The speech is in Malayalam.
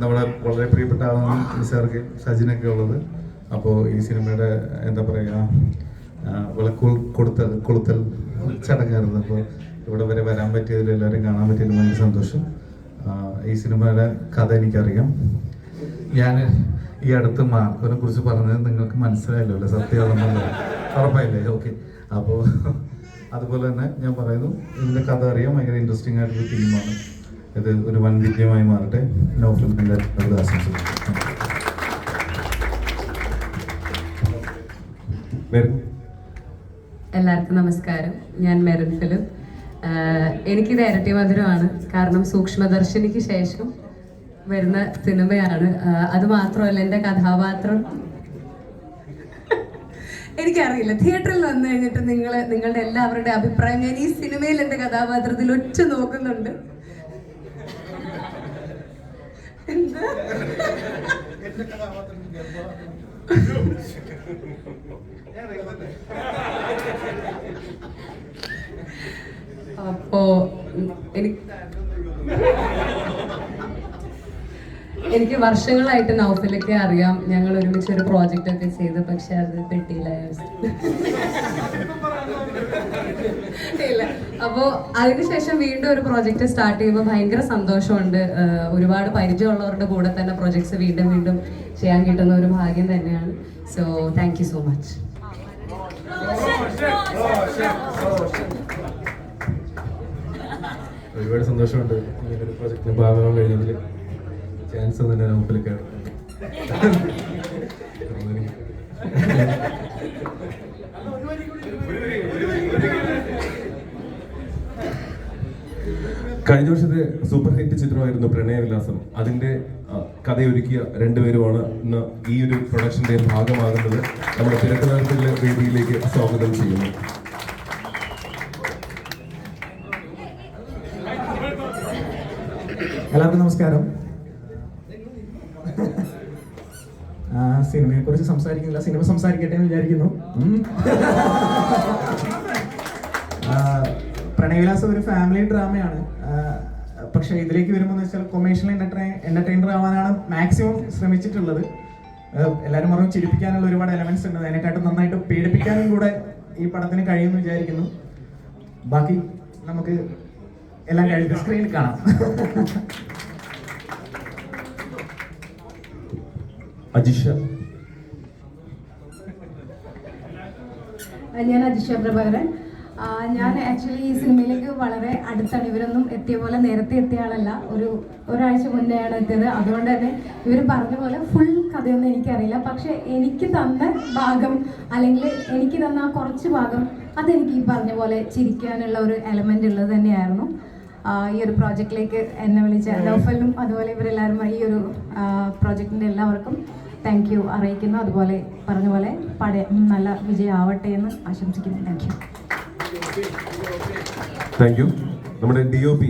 നമ്മുടെ വളരെ പ്രിയപ്പെട്ട ആളാണ് നിസാർക്ക് സജിനൊക്കെ ഉള്ളത്. അപ്പോൾ ഈ സിനിമയുടെ എന്താ പറയുക വിളക്കുൾ കൊടുത്തൽ കൊളുത്തൽ ചടങ്ങായിരുന്നു. അപ്പോൾ ഇവിടെ വരെ വരാൻ പറ്റിയതിൽ എല്ലാവരും കാണാൻ പറ്റിയതിൽ ഭയങ്കര സന്തോഷം. ഈ സിനിമയുടെ കഥ എനിക്കറിയാം. ഞാൻ ഈ അടുത്ത് മാർക്കോനെ കുറിച്ച് പറഞ്ഞത് നിങ്ങൾക്ക് മനസ്സിലായല്ലോ അല്ലേ? സത്യമാണെന്നുള്ളത് ഉറപ്പായില്ലേ? ഓക്കെ. അപ്പോൾ അതുപോലെ തന്നെ ഞാൻ പറയുന്നു ഇതിന്റെ കഥ അറിയാം. ഭയങ്കര ഇൻട്രസ്റ്റിംഗ് ആയിട്ടുള്ള ടീമാണ് ഇത് ഒരു വൻ വിജയമായി മാറട്ടെ. നൗഫലിന്റെ ആശംസിക്കുന്നു എല്ലാവർക്കും നമസ്കാരം. ഞാൻ മെറിൻ ഫിലിം എനിക്ക് എനിക്കിത് ഇരട്ടി മധുരമാണ്. കാരണം സൂക്ഷ്മദർശിനിക്ക് ശേഷം വരുന്ന സിനിമയാണ്. അത് മാത്രമല്ല എന്റെ കഥാപാത്രം. എനിക്കറിയില്ല. തിയേറ്ററിൽ വന്നു കഴിഞ്ഞിട്ട് നിങ്ങൾ നിങ്ങളുടെ എല്ലാവരുടെ അഭിപ്രായം ഞാൻ ഈ സിനിമയിൽ എന്റെ കഥാപാത്രത്തിൽ ഒറ്റ നോക്കുന്നുണ്ട് എന്താ അപ്പോ എനിക്ക് എനിക്ക് വർഷങ്ങളായിട്ട് നൗഫലൊക്കെ അറിയാം. ഞങ്ങൾ ഒരുമിച്ച് ഒരു പ്രോജക്റ്റ് ഒക്കെ ചെയ്ത് പക്ഷെ അത് പെട്ടിയില്ല ഇല്ല അപ്പോ അതിനുശേഷം വീണ്ടും ഒരു പ്രോജക്റ്റ് സ്റ്റാർട്ട് ചെയ്യുമ്പോൾ ഭയങ്കര സന്തോഷമുണ്ട്. ഒരുപാട് പരിചയമുള്ളവരുടെ കൂടെ തന്നെ പ്രോജക്ട്സ് വീണ്ടും വീണ്ടും ചെയ്യാൻ കിട്ടുന്ന ഒരു ഭാഗ്യം തന്നെയാണ്. So thank you so much ഒരുപാട് സന്തോഷമുണ്ട്. ഇങ്ങനെ ഒരു പ്രോജക്റ്റിന് ഭാഗമാകാൻ കഴിഞ്ഞതിൽ ചാൻസ് തന്നെ നോക്കിലൊക്കെയാണ് കഴിഞ്ഞ വർഷത്തെ സൂപ്പർ ഹിറ്റ് ചിത്രമായിരുന്നു പ്രണയവിലാസം അതിന്റെ കഥയൊരുക്കിയ രണ്ടുപേരുമാണ് ഇന്ന് ഈ ഒരു പ്രൊഡക്ഷന്റെ ഭാഗമാകുന്നത്. നമ്മുടെ തിരക്കഥാർത്ഥത്തിലെ വേദിയിലേക്ക് സ്വാഗതം ചെയ്യുന്നു. എല്ലാവർക്കും നമസ്കാരം. സിനിമയെ കുറിച്ച് സംസാരിക്കുന്നില്ല. സിനിമ സംസാരിക്കട്ടെ എന്ന് വിചാരിക്കുന്നു. പ്രണയവിലാസം ഒരു ഫാമിലി ഡ്രാമയാണ് പക്ഷെ ഇതിലേക്ക് വരുമ്പോൾ എന്ന് വെച്ചാൽ കൊമേഴ്ഷ്യൽ എന്റർടൈൻ എന്റർടൈനർ ആവാനാണ് മാക്സിമം ശ്രമിച്ചിട്ടുള്ളത്. എല്ലാവരും പറഞ്ഞു ചിരിപ്പിക്കാനുള്ള ഒരുപാട് എലമെന്റ്സ് ഉണ്ട്. അതിനെക്കാട്ടും നന്നായിട്ട് പേടിപ്പിക്കാനും കൂടെ ഈ പടത്തിന് കഴിയുമെന്ന് വിചാരിക്കുന്നു. ബാക്കി നമുക്ക് എല്ലാം കഴിഞ്ഞ സ്ക്രീനിൽ കാണാം. അജിഷ. ഞാൻ അജിഷ പ്രഭാകരൻ. ഞാൻ ആക്ച്വലി ഈ സിനിമയിലേക്ക് വളരെ അടുത്താണ്. ഇവരൊന്നും എത്തിയ പോലെ നേരത്തെ എത്തിയ ആളല്ല. ഒരു ഒരാഴ്ച മുന്നെയാണ് എത്തിയത്. അതുകൊണ്ട് തന്നെ ഇവർ പറഞ്ഞ പോലെ ഫുൾ കഥയൊന്നും എനിക്കറിയില്ല. പക്ഷെ എനിക്ക് തന്ന ഭാഗം അല്ലെങ്കിൽ എനിക്ക് തന്ന ആ കുറച്ച് ഭാഗം അതെനിക്ക് ഈ പറഞ്ഞ പോലെ ചിരിക്കാനുള്ള ഒരു എലമെന്റ് ഉള്ളത് തന്നെയായിരുന്നു. ഈ ഒരു പ്രോജക്റ്റിലേക്ക് എന്നെ വിളിച്ച നൗഫലിനും അതുപോലെ ഇവരെല്ലാവരും ഈ ഒരു പ്രോജക്റ്റിന്റെ എല്ലാവർക്കും താങ്ക് യു അറിയിക്കുന്നു. അതുപോലെ പറഞ്ഞ പോലെ പടയ നല്ല വിജയം ആവട്ടെ എന്ന് ആശംസിക്കുന്നു. താങ്ക് യു താങ്ക് യു നമ്മുടെ ഡി ഒ പി